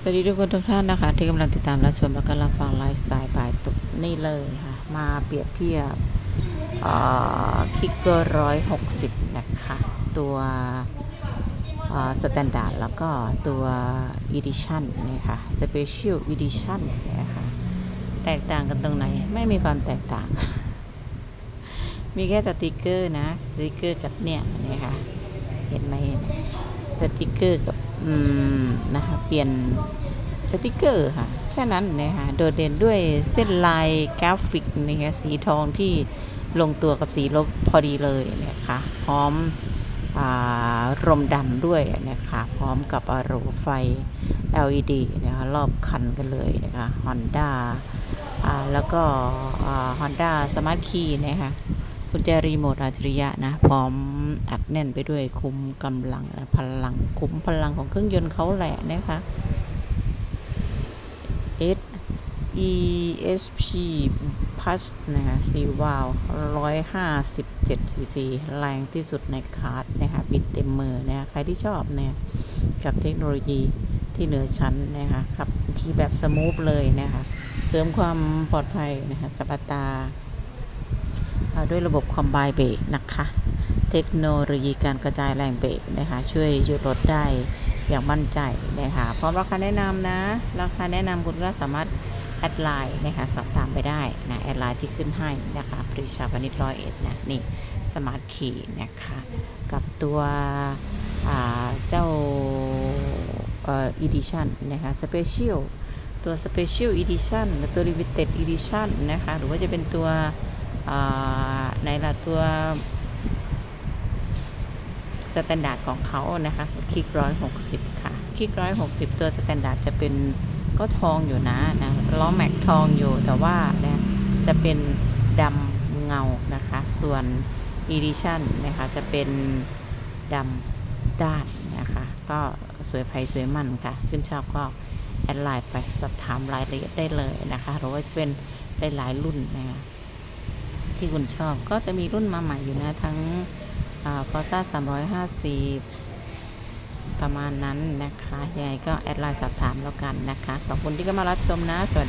สวัสดีทุกคนทุกท่านนะคะ ที่กำลังติดตามรับชมแล้วก็รับฟังไลฟ์สไตล์บายตุกนี่เลยค่ะ มาเปรียบเทียบคิกเกอร์ร้อยหกสิบนะคะ ตัวสแตนดาร์ดแล้วก็ตัวอีดิชั่นนี่ค่ะสเปเชียลอีดิชั่นนะคะแตกต่างกันตรงไหน ไม่มีความแตกต่าง มีแค่สติกเกอร์นะ สติกเกอร์กับเนี่ยนี่ค่ะ เห็นไหมเนี่ย สติกเกอร์กับอืมนะคะ เปลี่ยนสติกเกอร์ค่ะ แค่นั้นนะคะโดดเด่นด้วยเส้นลายกราฟิกนะคะสีทองที่ลงตัวกับสีลบพอดีเลยนะคะพร้อมอรมดันด้วยนะคะ พร้อมกับอารมไฟ LED นะคะรอบคันกันเลยนะคะ Honda อ่าแล้วก็อ่า Honda Smart Key นะคะ กุญแจรีโมทอัจฉริยะนะ พร้อมอัดแน่นไปด้วยคุ้มกำลังพลังคุ้มพลังของเครื่องยนต์เขาแหละนะคะ S E S P Plus นะคะสีวาล์ว157ซีซีแรงที่สุดในคาร์ดนะคะปิดเต็มมือนะคะใครที่ชอบเนี่ยกับเทคโนโลยีที่เหนือชั้นนะคะขับขี่แบบสมูทเลยนะคะ เสริมความปลอดภัยนะคะกับอัตรา ด้วยระบบคอมไบเบรกนะคะ เทคโนโลยีการกระจายแรงเบรกนะคะ ช่วยหยุดรถได้อย่างมั่นใจนะคะพร้อมราคาแนะนำนะ ราคาแนะนำคุณก็สามารถแอดไลน์นะคะสอบถามไปได้นะแอดไลน์ที่ขึ้นให้นะคะปริชาพนิชร้อยเอ็ดนะนี่สมาร์ทคีนะคะกับตัวเจ้าเอ่อ edition นะคะ special ตัว special edition หรือตัว limited edition นะคะ หรือว่าจะเป็นตัว ในละตัวสแตนดาร์ดของเขานะคะคลิกร้อยหกสิบค่ะ คลิกร้อยหกสิบตัวสแตนดาร์ดจะเป็นก็ทองอยู่นะนะล้อแม็กทองอยู่แต่ว่านะจะเป็นดำเงานะคะ ส่วน Edition นะคะจะเป็นดำด้านนะคะ ก็สวยไพสวยมันค่ะ ชื่นชอบก็แอดไลน์ไปสอบถามรายละเอียดได้เลยนะคะหรือว่าจะเป็นได้หลายรุ่นนะคะ ที่คุณชอบก็จะมีรุ่นมาใหม่อยู่นะทั้งฟอร์ซ่า350 ประมาณนั้นนะคะยังไงก็แอดไลน์สอบถามแล้วกันนะคะ ขอบคุณที่เข้ามารับชมนะ สวัสดี